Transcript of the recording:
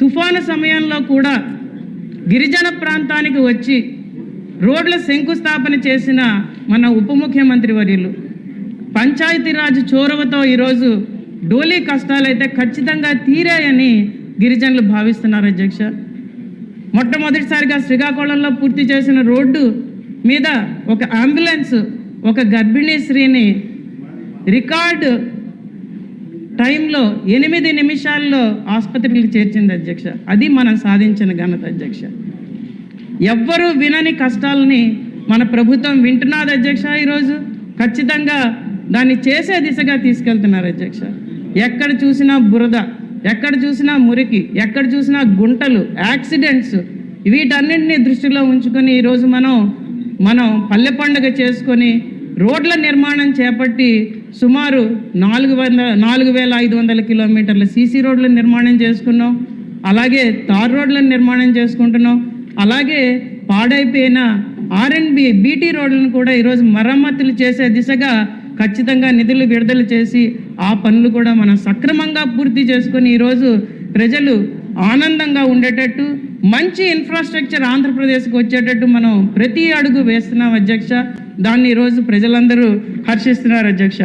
తుఫాను సమయంలో కూడా గిరిజన ప్రాంతానికి వచ్చి రోడ్ల శంకుస్థాపన చేసిన మన ఉప ముఖ్యమంత్రి వర్యులు. పంచాయతీరాజ్ చోరవతో ఈరోజు డోలీ కష్టాలైతే ఖచ్చితంగా తీరాయని గిరిజనులు భావిస్తున్నారు అధ్యక్ష. మొట్టమొదటిసారిగా శ్రీకాకుళంలో పూర్తి చేసిన రోడ్డు మీద ఒక అంబులెన్స్ ఒక గర్భిణీ స్త్రీని రికార్డు టైంలో ఎనిమిది నిమిషాల్లో ఆసుపత్రికి చేర్చింది అధ్యక్ష. అది మనం సాధించిన ఘనత అధ్యక్ష. ఎవ్వరూ వినని కష్టాలని మన ప్రభుత్వం వింటున్నది అధ్యక్ష ఈరోజు. ఖచ్చితంగా దాన్ని చేసే దిశగా తీసుకెళ్తున్నారు అధ్యక్ష. ఎక్కడ చూసినా బురద ఎక్కడ చూసినా మురికి ఎక్కడ చూసినా గుంటలు యాక్సిడెంట్స్ వీటన్నింటినీ దృష్టిలో ఉంచుకొని ఈరోజు మనం మనం పల్లె పండుగ చేసుకొని రోడ్ల నిర్మాణం చేపట్టి సుమారు నాలుగు వందల నాలుగు వేల ఐదు వందల కిలోమీటర్ల సీసీ రోడ్లను నిర్మాణం చేసుకున్నాం. అలాగే తార్ రోడ్లను నిర్మాణం చేసుకుంటున్నాం. అలాగే పాడైపోయిన ఆర్ఎన్బి బీటీ రోడ్లను కూడా ఈరోజు మరమ్మతులు చేసే దిశగా ఖచ్చితంగా నిధులు విడుదల చేసి ఆ పనులు కూడా మనం సక్రమంగా పూర్తి చేసుకొని ఈరోజు ప్రజలు ఆనందంగా ఉండేటట్టు మంచి ఇన్ఫ్రాస్ట్రక్చర్ ఆంధ్రప్రదేశ్కి వచ్చేటట్టు మనం ప్రతి అడుగు వేస్తున్నాం అధ్యక్ష. దాన్ని ఈరోజు ప్రజలందరూ హర్షిస్తున్నారు అధ్యక్ష.